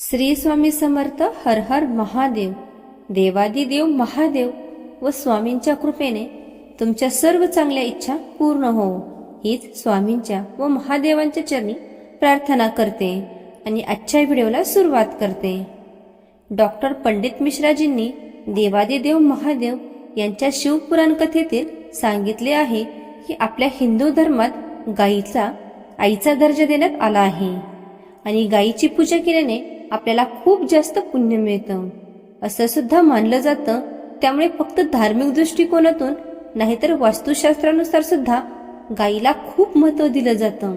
श्री स्वामी समर्थ हर हर महादेव. देवादिदेव महादेव व स्वामींच्या कृपेने तुमच्या सर्व चांगल्या इच्छा पूर्ण हो हीच स्वामींच्या व महादेवांच्या चरणी प्रार्थना करते आणि आजच्या व्हिडिओला सुरुवात करते. डॉक्टर पंडित मिश्राजींनी देवादिदेव महादेव यांच्या शिवपुराण कथेतील सांगितले आहे की आपल्या हिंदू धर्मात गायीचा आईचा दर्जा देण्यात आला आहे. आणि गायीची पूजा केल्याने आपल्याला खूप जास्त पुण्य मिळतं. असं सुद्धा मानलं जातं. त्यामुळे फक्त धार्मिक दृष्टिकोनातून नाहीतर वास्तुशास्त्रानुसार सुद्धा गायीला खूप महत्त्व दिलं जातं.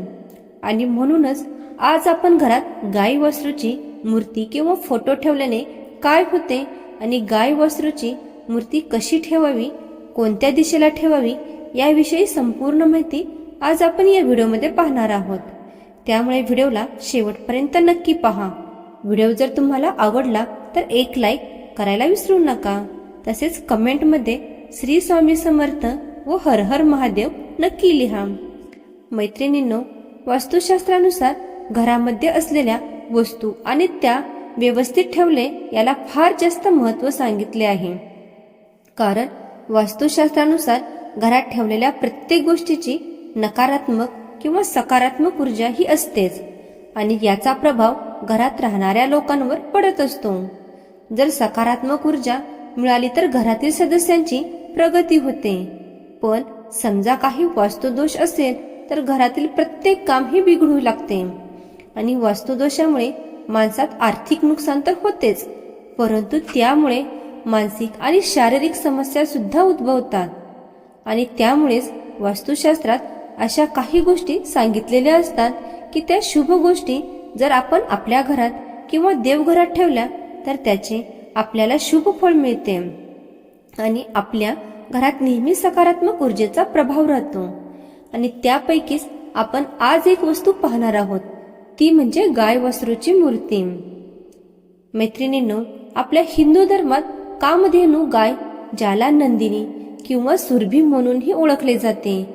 आणि म्हणूनच आज आपण घरात गाय वासरूची मूर्ती किंवा फोटो ठेवल्याने काय होते आणि गाय वासरूची मूर्ती कशी ठेवावी कोणत्या दिशेला ठेवावी याविषयी संपूर्ण माहिती आज आपण या व्हिडिओमध्ये पाहणार आहोत. त्यामुळे व्हिडिओला शेवटपर्यंत नक्की पहा. व्हिडिओ जर तुम्हाला आवडला तर एक लाईक करायला विसरू नका. तसेच कमेंटमध्ये श्री स्वामी समर्थ व हर हर महादेव नक्की लिहा. मैत्रिणींनो वास्तुशास्त्रानुसार घरामध्ये असलेल्या वस्तू आणि त्या व्यवस्थित ठेवले याला फार जास्त महत्त्व सांगितले आहे. कारण वास्तुशास्त्रानुसार घरात ठेवलेल्या प्रत्येक गोष्टीची नकारात्मक किंवा सकारात्मक ऊर्जा ही असतेच आणि याचा प्रभाव घरात राहणाऱ्या लोकांवर पडत असतो. जर सकारात्मक ऊर्जा मिळाली तर घरातील सदस्यांची प्रगती होते. पण समजा काही वास्तुदोष असेल तर घरातील प्रत्येक कामही बिघडू लागते. आणि वास्तुदोषामुळे माणसात आर्थिक नुकसान तर होतेच परंतु त्यामुळे मानसिक आणि शारीरिक समस्या सुद्धा उद्भवतात. आणि त्यामुळेच वास्तुशास्त्रात अशा काही गोष्टी सांगितलेल्या असतात की त्या शुभ गोष्टी जर आपण आपल्या घरात किंवा देवघरात ठेवल्या तर त्याचे आपल्याला शुभ फळ मिळते. आणि आपल्या घरात नेहमी सकारात्मक ऊर्जेचा प्रभाव राहतो. आणि त्यापैकीच आपण आज एक वस्तू पाहणार आहोत. ती म्हणजे गाय वासरूची मूर्ती. मैत्रिणींनो आपल्या हिंदू धर्मात कामधेनू गाय ज्याला नंदिनी किंवा सुरभी म्हणूनही ओळखले जाते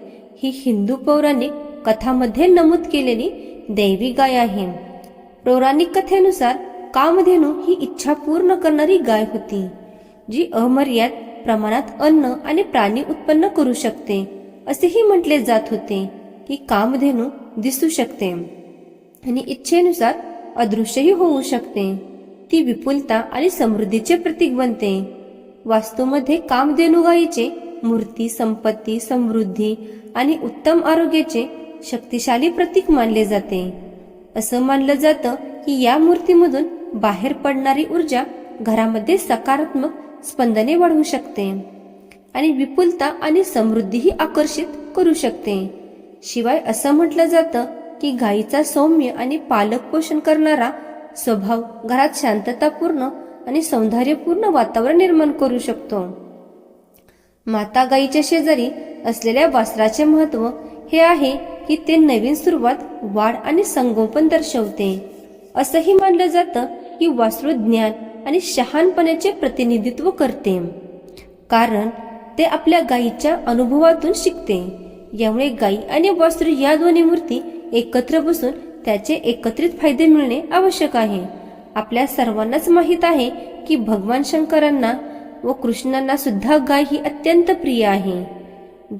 ही हिंदू पौराणिक कथामध्ये नमूद केलेली दैवी गाय आहे. पौराणिक कथेनुसार कामधेनू ही इच्छा पूर्ण करणारी गाय होती जी अमर्याद प्रमाणात अन्न आणि प्राणी उत्पन्न करू शकते असेही म्हटले जात होते की कामधेनू दिसू शकते आणि इच्छेनुसार अदृश्यही होऊ शकते. ती विपुलता आणि समृद्धीचे प्रतीक बनते. वास्तूमध्ये कामधेनू गायीचे मूर्ती संपत्ती समृद्धी आणि उत्तम आरोग्याचे शक्तिशाली प्रतीक मानले जाते. असं मानलं जातं की या मूर्तीमधून बाहेर पडणारी ऊर्जा घरामध्ये सकारात्मक स्पंदने वाढवू शकते आणि विपुलता आणि समृद्धीही आकर्षित करू शकते. शिवाय असं म्हटलं जातं की गायीचा सौम्य आणि पालक पोषण करणारा स्वभाव घरात शांततापूर्ण आणि सौंदर्यपूर्ण वातावरण निर्माण करू शकतो. माता गायीच्या शेजारी असलेल्या वासराचे महत्त्व हे आहे की ते नवीन सुरुवात वाढ आणि संगोपन दर्शवते. असंही मानलं जातं की वासरू ज्ञान आणि शहाणपणाचे प्रतिनिधित्व करते. कारण ते आपल्या गायीच्या अनुभवातून शिकते. यामुळे गायी आणि वासरू या दोन्ही मूर्ती एकत्र बसून त्याचे एकत्रित फायदे मिळणे आवश्यक आहे. आपल्या सर्वांनाच माहीत आहे की भगवान शंकरांना व कृष्णांना सुद्धा गाय ही अत्यंत प्रिय आहे.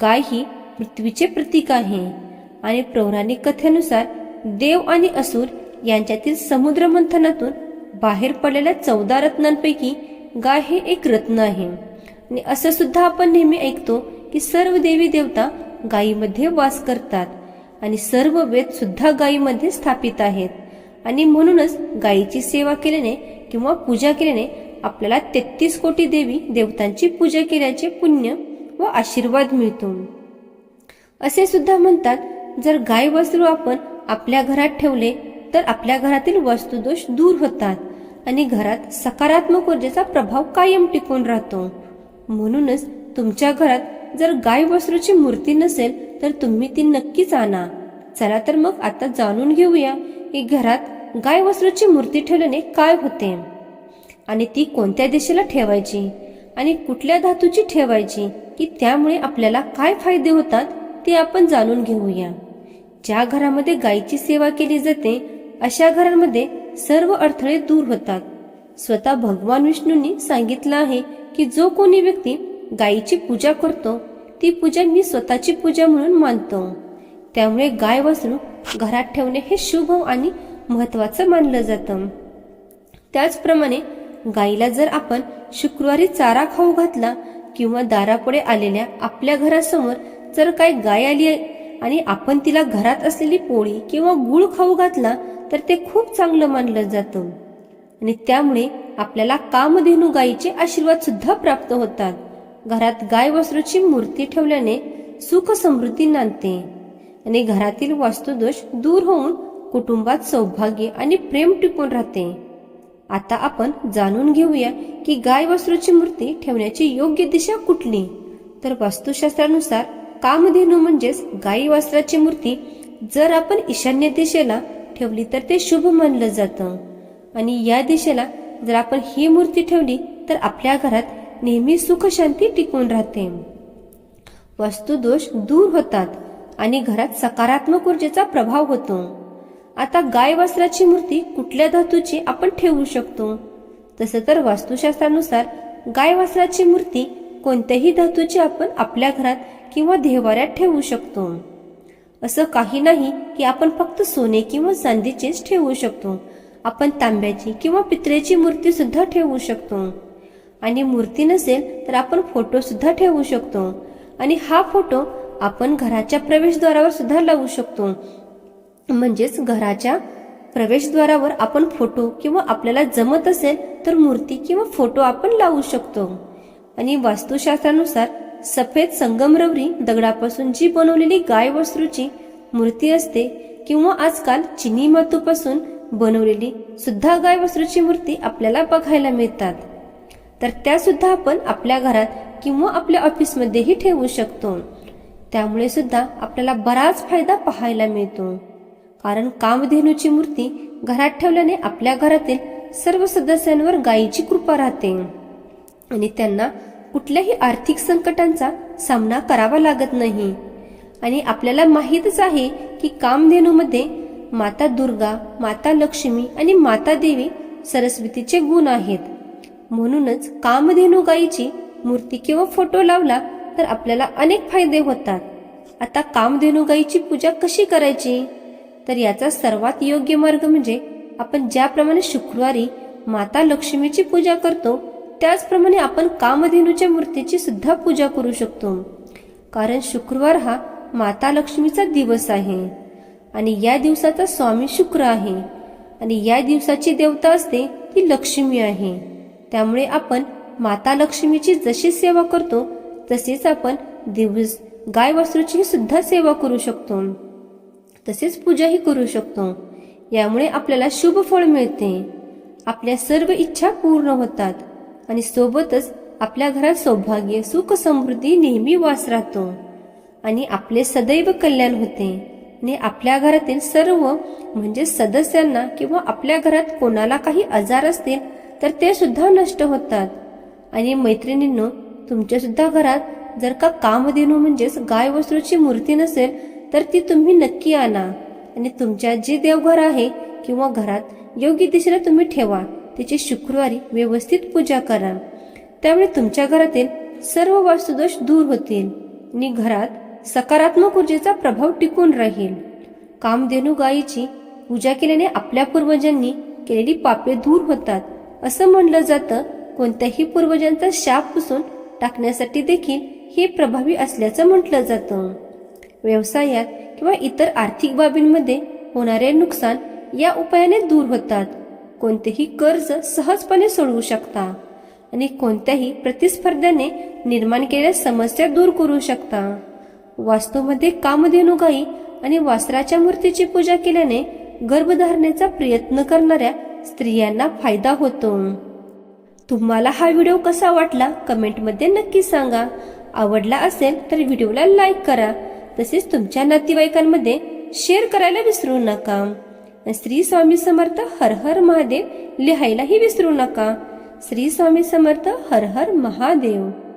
गाय ही पृथ्वीचे प्रतीक आहे. आणि पौराणिक कथेनुसार देव आणि असुर यांच्यातील समुद्र मंथनातून बाहेर पडलेल्या चौदा रत्नांपैकी गाय हे एक रत्न आहे. आणि असं सुद्धा आपण नेहमी ऐकतो की सर्व देवी देवता गायीमध्ये वास करतात आणि सर्व वेद सुद्धा गायीमध्ये स्थापित आहेत. आणि म्हणूनच गायीची सेवा केल्याने किंवा पूजा केल्याने आपल्याला तेहतीस कोटी देवी देवतांची पूजा केल्याचे पुण्य व आशीर्वाद मिळतो. असे सुद्धा म्हणतात जर गाय वासरू आपण आपल्या घरात ठेवले तर आपल्या घरातील वस्तुदोष दूर होतात आणि घरात सकारात्मक ऊर्जेचा प्रभाव कायम टिकून राहतो. म्हणूनच तुमच्या घरात जर गाय वासरूची मूर्ती नसेल तर तुम्ही ती नक्कीच आणा. चला तर मग आता जाणून घेऊया की घरात गाय वासरूची मूर्ती ठेवल्याने काय होते आणि ती कोणत्या दिशेला ठेवायची आणि कुठल्या धातूची ठेवायची की त्यामुळे आपल्याला काय फायदे होतात ते आपण जाणून घेऊया. ज्या घरामध्ये गायीची सेवा केली जाते अशा घरांमध्ये सर्व अडथळे दूर होतात. स्वतः भगवान विष्णूंनी सांगितलं आहे की जो कोणी व्यक्ती गायीची पूजा करतो ती पूजा मी स्वतःची पूजा म्हणून मानतो. त्यामुळे गाय वासरू घरात ठेवणे हे शुभ आणि महत्वाचं मानलं जातं. त्याचप्रमाणे गाईला जर आपण शुक्रवारी चारा खाऊ घातला किंवा दारापुढे आलेल्या आपल्या घरासमोर जर काही गाय आली आणि आपण तिला घरात असलेली पोळी किंवा गुळ खाऊ घातला तर ते खूप चांगलं मानलं जातं. आणि त्यामुळे आपल्याला कामधेनू गायीचे आशीर्वाद सुद्धा प्राप्त होतात. घरात गाय वासरूची मूर्ती ठेवल्याने सुख समृद्धी नांदते. आणि घरातील वास्तुदोष दूर होऊन कुटुंबात सौभाग्य आणि प्रेम टिकून राहते. आता आपण जाणून घेऊया की गाय वासरूची मूर्ती ठेवण्याची योग्य दिशा कुठली? तर वास्तुशास्त्रानुसार कामधेनू म्हणजेच गाई वासराची मूर्ती जर आपण ईशान्य दिशेला ठेवली तर ते शुभ मानलं जातं. आणि या दिशेला जर आपण ही मूर्ती ठेवली तर आपल्या घरात नेहमी सुखशांती टिकून राहते. वास्तुदोष दूर होतात आणि घरात सकारात्मक ऊर्जेचा प्रभाव होतो. आता गाय वासराची मूर्ती कुठल्या धातूची आपण ठेवू शकतो? तसं तर वास्तुशास्त्रानुसार गाय वासराची मूर्ती कोणत्याही धातूची आपण आपल्या घरात किंवा देवाऱ्यात ठेवू शकतो. असं काही नाही की आपण फक्त सोने किंवा चांदीचेच ठेवू शकतो. आपण तांब्याची किंवा पितळेची मूर्ती सुद्धा ठेवू शकतो. आणि मूर्ती नसेल तर आपण फोटो सुद्धा ठेवू शकतो. आणि हा फोटो आपण घराच्या प्रवेशद्वारावर सुद्धा लावू शकतो. म्हणजेच घराच्या प्रवेशद्वारावर आपण फोटो किंवा आपल्याला जमत असेल तर मूर्ती किंवा फोटो आपण लावू शकतो. आणि वास्तुशास्त्रानुसार सफेद संगमरवरी दगडापासून जी बनवलेली गाय वस्त्रूची मूर्ती असते किंवा आजकाल चिनी मातूपासून बनवलेली सुद्धा गाय वस्त्रूची मूर्ती आपल्याला बघायला मिळतात. तर त्या सुद्धा आपण आपल्या घरात किंवा आपल्या ऑफिसमध्येही ठेवू शकतो. त्यामुळे सुद्धा आपल्याला बराच फायदा पाहायला मिळतो. कारण कामधेनूची मूर्ती घरात ठेवल्याने आपल्या घरातील सर्व सदस्यांवर गायीची कृपा राहते. आणि त्यांना कुठल्याही आर्थिक संकटांचा सामना करावा लागत नाही. आणि आपल्याला माहीतच आहे की कामधेनूमध्ये माता दुर्गा माता लक्ष्मी आणि माता देवी सरस्वतीचे गुण आहेत. म्हणूनच कामधेनू गायीची मूर्ती किंवा फोटो लावला तर आपल्याला अनेक फायदे होतात. आता कामधेनू गायीची पूजा कशी करायची? तर याचा सर्वात योग्य मार्ग म्हणजे आपण ज्याप्रमाणे शुक्रवारी माता लक्ष्मीची पूजा करतो त्याचप्रमाणे आपण कामधेनूच्या मूर्तीची सुद्धा पूजा करू शकतो. कारण शुक्रवार हा माता लक्ष्मीचा दिवस आहे. आणि या दिवसाचा स्वामी शुक्र आहे. आणि या दिवसाची देवता असते ती लक्ष्मी आहे. त्यामुळे आपण माता लक्ष्मीची जशी सेवा करतो तसेच आपण दिवस गाय वासरूची सुद्धा सेवा करू शकतो. तसेच पूजाही करू शकतो. यामुळे आपल्याला शुभ फळ मिळते. आपल्या सर्व इच्छा पूर्ण होतात. आणि सोबतच आपल्या घरात सौभाग्य सुख समृद्धी नेहमी वास राहतो. आणि आपले सदैव कल्याण होते. आणि आपल्या घरातील सर्व म्हणजे सदस्यांना किंवा आपल्या घरात कोणाला काही आजार असतील तर ते सुद्धा नष्ट होतात. आणि मैत्रिणींनो तुमच्या सुद्धा घरात जर का कामधेनू म्हणजेच गाय वस्त्रूची मूर्ती नसेल तर ती तुम्ही नक्की आणा. आणि तुमच्या जे देवघर आहे किंवा घरात योग्य दिशेला तुम्ही ठेवा. त्याची शुक्रवारी व्यवस्थित पूजा करा त्यामुळे तुमच्या घरातील सर्व वास्तुदोष दूर होतील आणि घरात सकारात्मक ऊर्जेचा प्रभाव टिकून राहील. कामधेनू गायीची पूजा केल्याने आपल्या पूर्वजांनी केलेली पापे दूर होतात असं म्हणलं जातं. कोणत्याही पूर्वजांचा शाप पुसून टाकण्यासाठी देखील हे प्रभावी असल्याचं म्हटलं जातं. व्यवसायात किंवा इतर आर्थिक बाबींमध्ये होणारे नुकसान या उपायाने दूर होतात. कोणतेही कर्ज सहजपणे सोडवू शकता आणि कोणत्याही प्रतिस्पर्ध्याने निर्माण केलेल्या समस्या दूर करू शकता. वास्तूमध्ये कामधेनुगाई आणि वासराच्या मूर्तीची पूजा केल्याने गर्भधारणेचा प्रयत्न करणाऱ्या स्त्रियांना फायदा होतो. तुम्हाला हा व्हिडिओ कसा वाटला कमेंटमध्ये नक्की सांगा. आवडला असेल तर व्हिडिओला लाईक करा. तसेच तुमच्या नातेवाईकांमध्ये शेअर करायला विसरू नका. श्री स्वामी समर्थ हर हर महादेव लिहायलाही विसरू नका. श्री स्वामी समर्थ हर हर महादेव.